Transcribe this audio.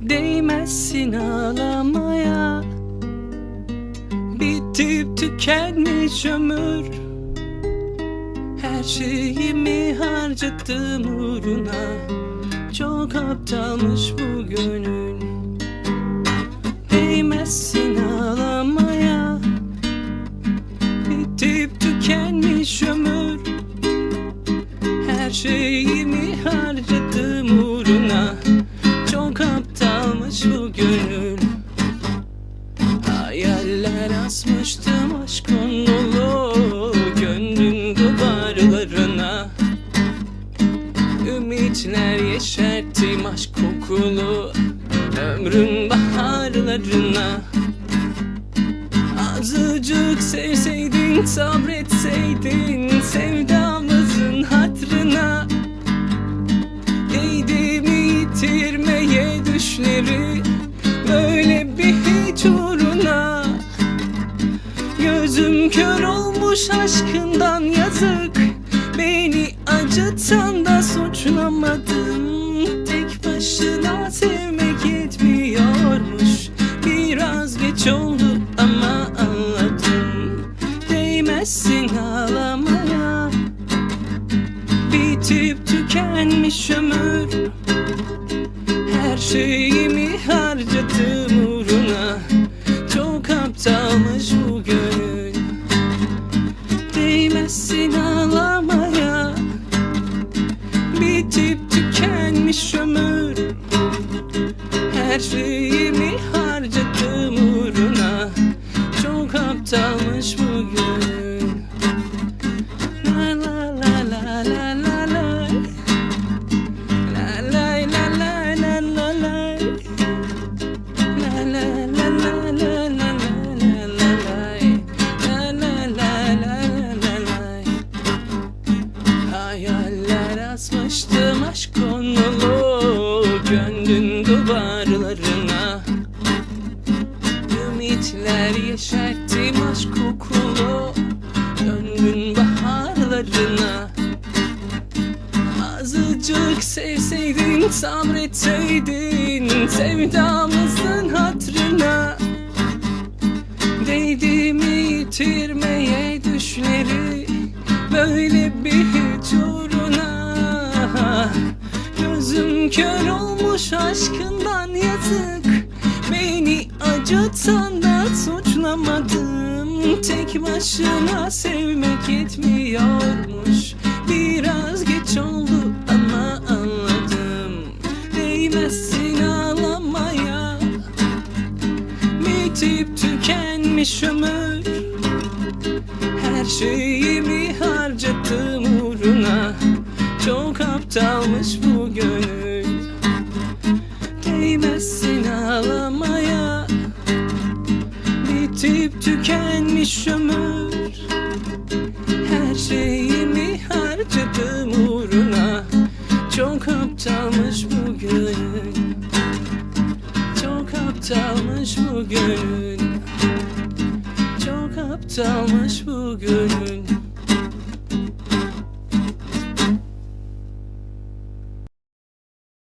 Değmezsin ağlamaya. Bitip tükenmiş ömür. Her şeyimi harcattım uğruna. Çok aptalmış bu gönül. Değmezsin ağlamaya. Bitip tükenmiş ömür. Her şeyimi harcadım Hayaller asmıştım aşkın dolu Gönlün duvarlarına. Ümitler yeşerttim aşk kokulu Ömrün baharlarına. Azıcık sevseydin sabretseydin Sevdamızın hatrına. Değdi mi yitirmeye düşleri kör olmuş aşkından yazık. Beni acıtan da suçlamadım. Tek başına sevmek yetmiyormuş. Biraz geç oldu ama anladım. Değmezsin ağlamaya. Bitip tükenmiş ömür. Her şeyimi harcadım uğruna. Çok aptalmış bu Değmezsin ağlamaya. Bitip tükenmiş ömür. Her şeyimi harcadım uğruna. Çok aptalmış bu aşk konulu Gönlün duvarlarına. Ümitler yeşerttim aşk kokulu Gönlün baharlarına. Azıcık sevseydin sabretseydin Sevdamızın hatrına. Değdi mi kör olmuş aşkından yazık. Beni acıtan da suçlamadım. Tek başına sevmek yetmiyormuş. Biraz geç oldu ama anladım. Değmezsin ağlamaya. Bitip tükenmiş ömür. Her şeyimi harcattım tükenmiş ömür. Her şeyimi harcadım uğruna. Çok aptalmış bu gönül Çok aptalmış bu gönül Çok aptalmış bu gönül